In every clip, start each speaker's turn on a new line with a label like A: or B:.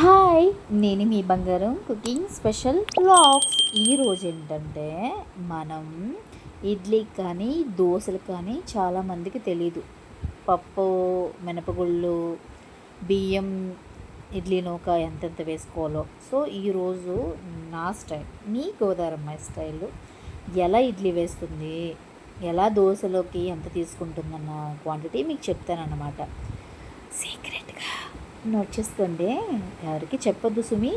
A: Hi నేను మీ బంగారం cooking special blogs ఈరోజు ఏంటంటే మనం ఇడ్లీ కానీ దోశలు కానీ చాలామందికి తెలీదు. పప్పు మినపగుళ్ళు బియ్యం ఇడ్లీ నూక ఎంతెంత వేసుకోవాలో. సో ఈరోజు నా స్టైల్ మీ గోదారమ్మాయి స్టైల్ ఎలా ఇడ్లీ వేస్తుంది ఎలా దోశలోకి ఎంత తీసుకుంటుందన్న క్వాంటిటీ మీకు చెప్తానన్నమాట. సీక్రెట్గా నోట్ చేసుకోండి. ఎవరికి చెప్పొద్దు సుమి.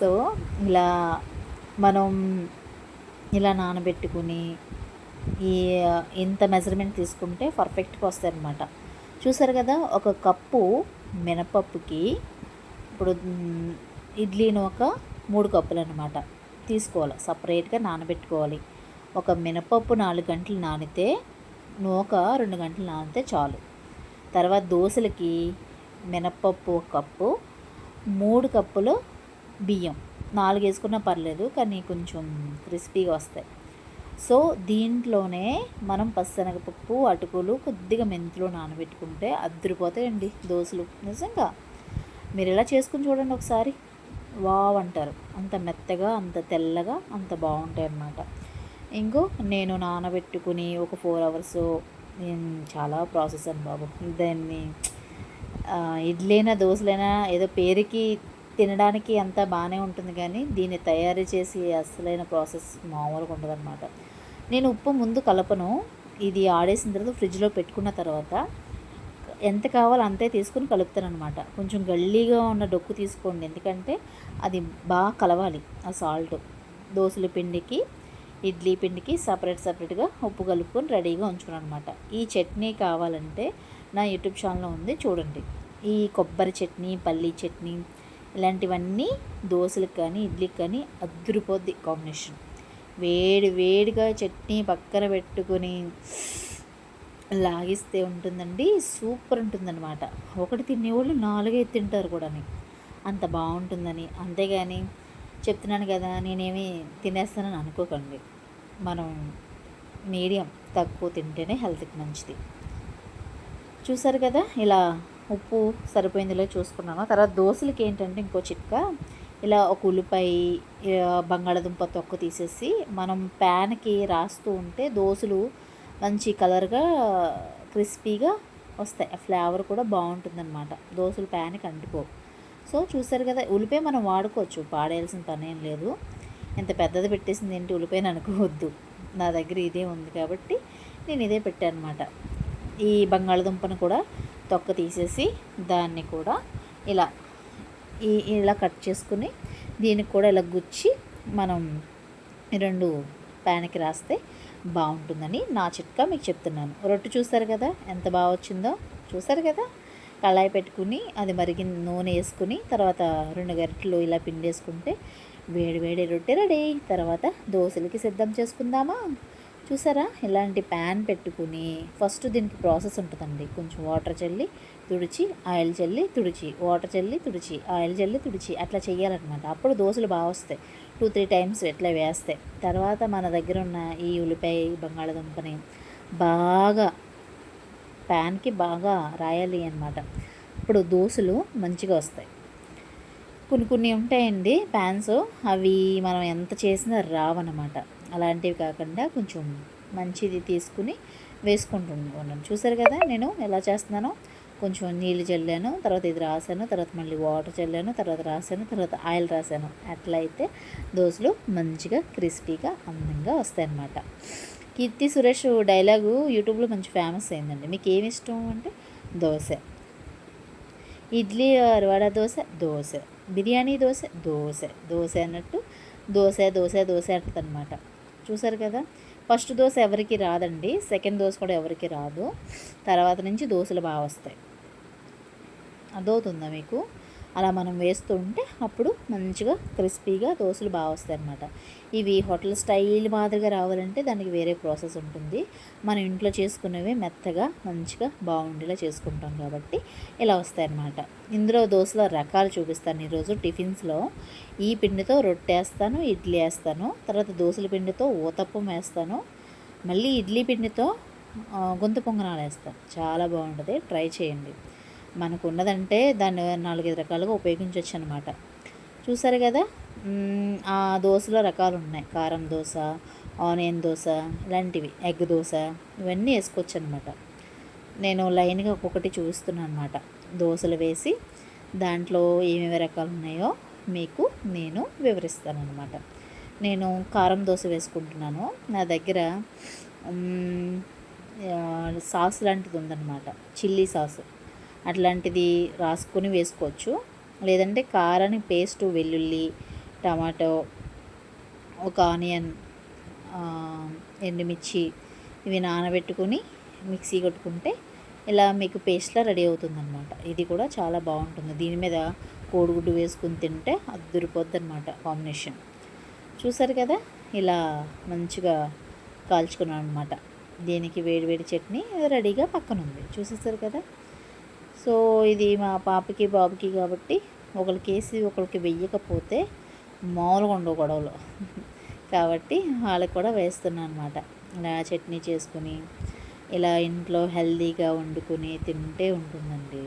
A: సో ఇలా మనం ఇలా నానబెట్టుకుని ఈ ఇంత మెజర్మెంట్ తీసుకుంటే పర్ఫెక్ట్గా వస్తాయి అన్నమాట చూసారు కదా ఒక కప్పు మినపప్పుకి ఇప్పుడు ఇడ్లీని ఒక మూడు కప్పులు అనమాట తీసుకోవాలి. సపరేట్గా నానబెట్టుకోవాలి. ఒక మినపప్పు నాలుగు గంటలు నానితే నూక రెండు గంటలు నానితే చాలు. తర్వాత దోశలకి మినప్పప్పు ఒక కప్పు మూడు కప్పులు బియ్యం. నాలుగు వేసుకున్నా పర్లేదు కానీ కొంచెం క్రిస్పీగా వస్తాయి. సో దీంట్లోనే మనం పచ్చనగపప్పు అటుకులు కొద్దిగా మెంతులు నానబెట్టుకుంటే అద్దరిపోతాయండి దోశలు. నిజంగా మీరు ఇలా చేసుకుని చూడండి ఒకసారి. వావ్ అంటారు. అంత మెత్తగా అంత తెల్లగా అంత బాగుంటాయి అన్నమాట ఇంకో నేను నానబెట్టుకుని ఒక ఫోర్ అవర్స్ చాలా ప్రాసెస్ అని బాబు. దాన్ని ఇడ్లీనా దోశలైనా ఏదో పేరుకి తినడానికి అంతా బాగానే ఉంటుంది కానీ దీన్ని తయారు చేసి అసలైన ప్రాసెస్ మామూలుగా ఉండదన్నమాట. నేను ఉప్పు ముందు కలపను. ఇది ఆడేసిన తర్వాత ఫ్రిడ్జ్లో పెట్టుకున్న తర్వాత ఎంత కావాలో అంతే తీసుకుని కలుపుతానమాట కొంచెం గల్లీగా ఉన్న డొక్కు తీసుకోండి. ఎందుకంటే అది బాగా కలవాలి ఆ సాల్ట్. దోశల పిండికి ఇడ్లీ పిండికి సపరేట్ సపరేట్గా ఉప్పు కలుపుకొని రెడీగా ఉంచుకున్నాను అనమాట ఈ చట్నీ కావాలంటే నా యూట్యూబ్ ఛానల్లో ఉంది చూడండి. ఈ కొబ్బరి చట్నీ పల్లీ చట్నీ ఇలాంటివన్నీ దోశలకు కానీ ఇడ్లీకి కానీ అద్దరిపోద్ది కాంబినేషన్. వేడి వేడిగా చట్నీ పక్కన పెట్టుకొని లాగిస్తే ఉంటుందండి సూపర్ ఉంటుందన్నమాట. ఒకటి తినేవాళ్ళు నాలుగైదు తింటారు కూడా అంత బాగుంటుందని. అంతేగాని చెప్తున్నాను కదా నేనేమి తినేస్తానని అనుకోకండి. మనం మీడియం తక్కువ తింటేనే హెల్త్కి మంచిది. చూసారు కదా ఇలా ఉప్పు సరిపోయిందిలో చూసుకున్నాను తర్వాత దోశలకి ఏంటంటే ఇంకో చిట్కా ఇలా ఒక ఉల్లిపాయ బంగాళదుంప తొక్క తీసేసి మనం ప్యాన్కి రాస్తూ ఉంటే దోశలు మంచి కలర్గా క్రిస్పీగా వస్తాయి. ఆ ఫ్లేవర్ కూడా బాగుంటుందన్నమాట. దోశలు ప్యాన్కి అంటుకోవు. సో చూసారు కదా ఉల్లిపాయ మనం వాడుకోవచ్చు పాడేయాల్సిన పని ఏం లేదు. ఎంత పెద్దది పెట్టేసింది ఏంటి ఉల్లిపాయని అనుకోవద్దు. నా దగ్గర ఇదే ఉంది కాబట్టి నేను ఇదే పెట్టాను అనమాట ఈ బంగాళదుంపను కూడా తొక్క తీసేసి దాన్ని కూడా ఇలా ఈ ఇలా కట్ చేసుకుని దీనికి కూడా ఇలా గుచ్చి మనం రెండు ప్యాన్కి రాస్తే బాగుంటుందని నా చిట్కా మీకు చెప్తున్నాను. రొట్టె చూసారు కదా ఎంత బాగా వచ్చిందో? చూసారు కదా? కళాయి పెట్టుకుని అది మరిగిన నూనె వేసుకుని తర్వాత రెండు గరిటెలు ఇలా పిండేసుకుంటే వేడి వేడి రొట్టె రెడీ. తర్వాత దోశలకి సిద్ధం చేసుకుందామా? చూసారా? ఇలాంటి ప్యాన్ పెట్టుకుని ఫస్ట్ దీనికి ప్రాసెస్ ఉంటుందండి. కొంచెం వాటర్ చల్లి తుడిచి ఆయిల్ చల్లి తుడిచి వాటర్ చల్లి తుడిచి ఆయిల్ చల్లి తుడిచి అట్లా చేయాలన్నమాట అప్పుడు దోశలు బాగా వస్తాయి. టూ త్రీ టైమ్స్ ఇట్లా వేస్తాయి. తర్వాత మన దగ్గర ఉన్న ఈ ఉల్లిపాయ బంగాళదుంపని బాగా ప్యాన్కి బాగా రాయాలి అన్నమాట. ఇప్పుడు దోశలు మంచిగా వస్తాయి. కొన్ని కొన్ని ఉంటాయండి ప్యాన్స్ అవి మనం ఎంత చేసినా రావన్నమాట. అలాంటివి కాకుండా కొంచెం మంచిది తీసుకుని వేసుకుంటున్నాను చూసారు కదా నేను ఎలా చేస్తున్నానో? కొంచెం నీళ్ళు చల్లాను తర్వాత ఇది రాశాను తర్వాత మళ్ళీ వాటర్ చల్లాను తర్వాత రాశాను తర్వాత ఆయిల్ రాశాను అట్లా అయితే దోశలు మంచిగా క్రిస్పీగా అందంగా వస్తాయన్నమాట. కీర్తి సురేష్ డైలాగు యూట్యూబ్లో మంచి ఫేమస్ అయిందండి. మీకు ఏమి ఇష్టం అంటే దోశ. ఇడ్లీ ఆర్ వడ దోశ దోశ. బిర్యానీ దోశ దోశ. దోశ అన్నట్టు దోశ దోశ దోశ అంటుందన్నమాట. చూసారు కదా? ఫస్ట్ దోశ ఎవరికి రాదండి. సెకండ్ దోశ కూడా ఎవరికి రాదు. తర్వాత నుంచి దోశలు బాగా వస్తాయి. అదవుతుందా మీకు? అలా మనం వేస్తూ ఉంటే అప్పుడు మంచిగా క్రిస్పీగా దోశలు బాగా వస్తాయి అన్నమాట. ఇవి హోటల్ స్టైల్ మాదిరిగా రావాలంటే దానికి వేరే ప్రాసెస్ ఉంటుంది. మనం ఇంట్లో చేసుకునేవి మెత్తగా మంచిగా బాగుండేలా చేసుకుంటాం కాబట్టి ఇలా వస్తాయన్నమాట ఇందులో దోశల రకాలు చూపిస్తాను ఈరోజు టిఫిన్స్లో. ఈ పిండితో రొట్టె వేస్తాను ఇడ్లీ వేస్తాను తర్వాత దోశల పిండితో ఊతప్పం వేస్తాను మళ్ళీ ఇడ్లీ పిండితో గొంతు పొంగనాలు వేస్తాను. చాలా బాగుంటుంది ట్రై చేయండి. మనకు ఉన్నదంటే దాన్ని నాలుగైదు రకాలుగా ఉపయోగించవచ్చు అనమాట చూసారు కదా? ఆ దోశలో రకాలు ఉన్నాయి. కారం దోశ ఆనియన్ దోశ ఇలాంటివి ఎగ్ దోశ ఇవన్నీ వేసుకోవచ్చు అనమాట నేను లైన్గా ఒక్కొక్కటి చూస్తున్నాను అనమాట దోశలు వేసి దాంట్లో ఏమేమి రకాలు ఉన్నాయో మీకు నేను వివరిస్తాను అనమాట నేను కారం దోశ వేసుకుంటున్నాను. నా దగ్గర సాస్ లాంటిది ఉందన్నమాట చిల్లీ సాస్. అట్లాంటిది రాసుకొని వేసుకోవచ్చు. లేదంటే కారని పేస్ట్ వెల్లుల్లి టమాటో ఒక ఆనియన్ ఎండుమిర్చి ఇవి నానబెట్టుకొని మిక్సీ కొట్టుకుంటే ఇలా మీకు పేస్ట్లా రెడీ అవుతుందన్నమాట. ఇది కూడా చాలా బాగుంటుంది. దీని మీద కోడిగుడ్డు వేసుకుని తింటే అద్దరిపోద్ది అనమాట కాంబినేషన్. చూసారు కదా? ఇలా మంచిగా కాల్చుకున్నాను అనమాట దీనికి వేడి వేడి చట్నీ రెడీగా పక్కన ఉంది చూసేసారు కదా? సో ఇది మా పాపకి బాబుకి కాబట్టి ఒకరికి వేసి ఒకరికి వెయ్యకపోతే మామూలుగా ఉండవు గొడవలు. కాబట్టి వాళ్ళకి కూడా వేస్తున్నాను అనమాట ఇలా చట్నీ చేసుకుని ఇలా ఇంట్లో హెల్దీగా వండుకుని తింటే ఉంటుందండి.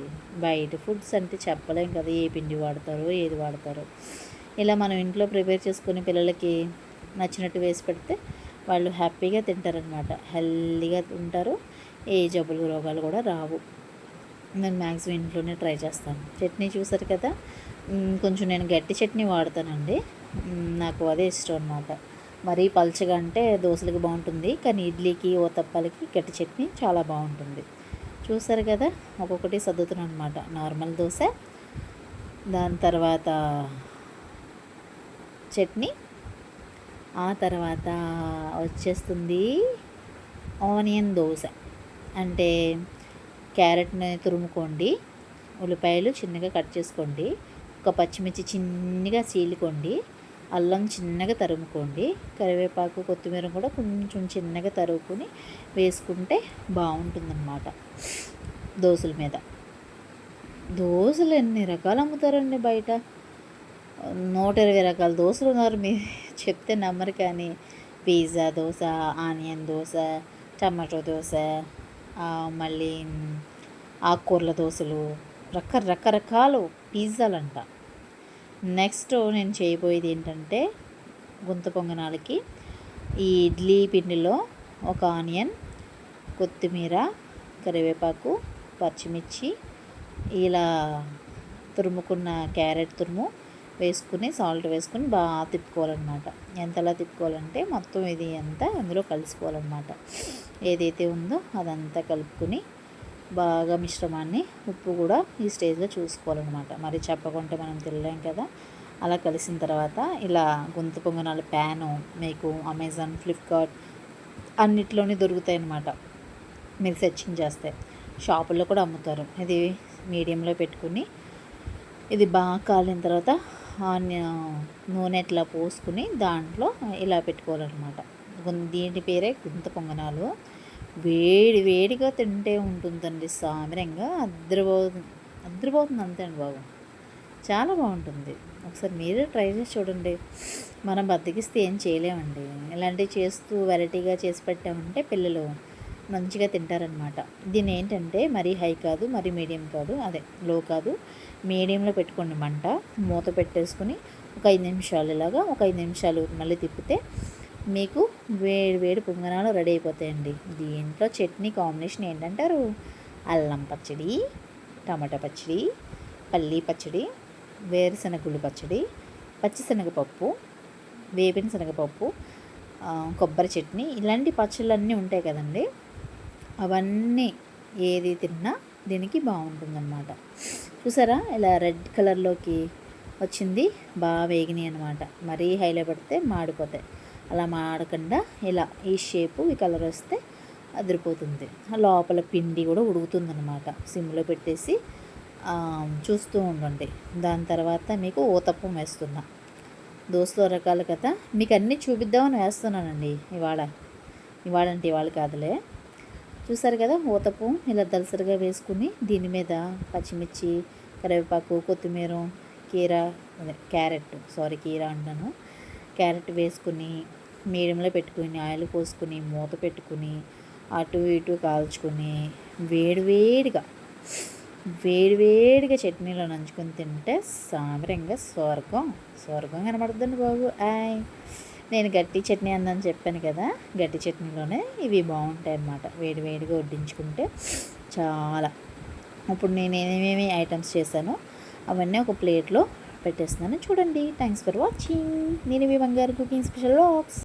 A: బయట ఫుడ్స్ అంటే చెప్పలేం కదా ఏ పిండి వాడతారో ఏది వాడతారో. ఇలా మనం ఇంట్లో ప్రిపేర్ చేసుకుని పిల్లలకి నచ్చినట్టు వేసి పెడితే వాళ్ళు హ్యాపీగా తింటారనమాట హెల్దీగా ఉంటారు ఏ జబ్బులు రోగాలు కూడా రావు. నేను మ్యాక్సిమం ఇంట్లోనే ట్రై చేస్తాను. చట్నీ చూసారు కదా? కొంచెం నేను గట్టి చట్నీ వాడతానండి. నాకు అదే ఇష్టం అనమాట మరీ పల్చగా అంటే దోశలకి బాగుంటుంది కానీ ఇడ్లీకి ఓతప్పాలకి గట్టి చట్నీ చాలా బాగుంటుంది. చూసారు కదా? ఒక్కొక్కటి సర్దుతున్నాను అనమాట నార్మల్ దోశ దాని తర్వాత చట్నీ ఆ తర్వాత వచ్చేస్తుంది ఆనియన్ దోశ. అంటే క్యారెట్ని తురుముకోండి. ఉల్లిపాయలు చిన్నగా కట్ చేసుకోండి. ఒక పచ్చిమిర్చి చిన్నగా చీలుకోండి. అల్లం చిన్నగా తరుముకోండి. కరివేపాకు కొత్తిమీర కూడా కొంచెం చిన్నగా తరుముకొని వేసుకుంటే బాగుంటుందన్నమాట దోశల మీద. దోశలు ఎన్ని రకాలు అమ్ముతారండి బయట? నూట ఇరవై రకాల దోశలు ఉన్నారు. మీరు చెప్తే నమ్మరు కానీ pizza dosa onion dosa tomato dosa మళ్ళీ ఆకుకూరల దోశలు రక రకరకాలు పిజ్జాలు అంట నెక్స్ట్ నేను చేయబోయేది ఏంటంటే గుంత పొంగనాలకి ఈ ఇడ్లీ పిండిలో ఒక ఆనియన్ కొత్తిమీర కరివేపాకు పచ్చిమిర్చి ఇలా తురుముకున్న క్యారెట్ తురుము వేసుకుని సాల్ట్ వేసుకుని బాగా తిప్పుకోవాలన్నమాట. ఎంతలా తిప్పుకోవాలంటే మొత్తం ఇది అంతా అందులో కలుసుకోవాలన్నమాట. ఏదైతే ఉందో అదంతా కలుపుకుని బాగా మిశ్రమాన్ని ఉప్పు కూడా ఈ స్టేజ్లో చూసుకోవాలన్నమాట. మరి చెప్పకుంటే మనం తినలేం కదా. అలా కలిసిన తర్వాత ఇలా గొంతు పొంగనాల ప్యాను మీకు అమెజాన్ ఫ్లిప్కార్ట్ అన్నిట్లోనే దొరుకుతాయి అన్నమాట మీరు సెర్చింగ్ చేస్తే. షాపుల్లో కూడా అమ్ముతారు. ఇది మీడియంలో పెట్టుకుని ఇది బాగా కాలిన తర్వాత నూనె ఇట్లా పోసుకుని దాంట్లో ఇలా పెట్టుకోవాలన్నమాట. దీని పేరే గుంత పొంగనాలు. వేడి వేడిగా తింటే ఉంటుందండి సామరంగా అద్దరిపోతుంది అద్దరిపోతుంది అంతే అండి బాబు. చాలా బాగుంటుంది. ఒకసారి మీరే ట్రై చేసి చూడండి. మనం బద్దకిస్తే ఏం చేయలేమండి. ఇలాంటివి చేస్తూ వెరైటీగా చేసి పెట్టామంటే పిల్లలు మంచిగా తింటారనమాట దీని ఏంటంటే మరీ హై కాదు మరీ మీడియం కాదు అదే లో కాదు మీడియంలో పెట్టుకోండి మంట మూత పెట్టేసుకుని ఒక ఐదు నిమిషాలు ఇలాగా ఒక ఐదు నిమిషాలు మళ్ళీ తిప్పితే మీకు వేడి వేడి పొంగనాలు రెడీ అయిపోతాయండి. దీంట్లో చట్నీ కాంబినేషన్ ఏంటంటారు? అల్లం పచ్చడి టమాటా పచ్చడి పల్లీ పచ్చడి వేరుశనగుళ్ళు పచ్చడి పచ్చిశనగపప్పు వేపిన శనగపప్పు కొబ్బరి చట్నీ ఇలాంటి పచ్చళ్ళు అన్నీ ఉంటాయి కదండి. అవన్నీ ఏది తిన్నా దీనికి బాగుంటుందన్నమాట. చూసారా? ఇలా రెడ్ కలర్లోకి వచ్చింది. బాగా వేగినాయి అనమాట మరీ హైలో పెడితే మాడిపోతాయి. అలా మాడకుండా ఇలా ఈ షేపు ఈ కలర్ వస్తే అదిరిపోతుంది. లోపల పిండి కూడా ఉడుకుతుందన్నమాట. సిమ్లో పెట్టేసి చూస్తూ ఉండండి. దాని తర్వాత మీకు ఊతప్పం వేస్తున్నా. దోశలో రకాలు కదా మీకు అన్నీ చూపిద్దామని వేస్తున్నానండి ఇవాళ. ఇవాళ అంటే ఇవాళ కాదులే. చూసారు కదా ఊతప్పం ఇలా దలసరిగా వేసుకుని దీని మీద పచ్చిమిర్చి కరివేపాకు కొత్తిమీర కీర అదే క్యారెట్ సారీ కీర అంటాను. క్యారెట్ వేసుకుని మీడియంలో పెట్టుకుని ఆయిల్ పోసుకుని మూత పెట్టుకుని అటు ఇటు కాల్చుకుని వేడివేడిగా వేడివేడిగా చట్నీలో నంచుకొని తింటే సామరంగా స్వర్గం స్వర్గం కనబడుతుంది బాబు. ఆయ్ నేను గట్టి చట్నీ అందని చెప్పాను కదా గట్టి చట్నీలోనే ఇవి బాగుంటాయి అన్నమాట. వేడివేడిగా వడ్డించుకుంటే చాలా. ఇప్పుడు నేను ఏమేమి ఐటమ్స్ చేశానో అవన్నీ ఒక ప్లేట్లో పెట్టేస్తున్నాను. చూడండి. థ్యాంక్స్ ఫర్ వాచింగ్ నేను మీ బంగారు కుకింగ్ స్పెషల్ లాక్స్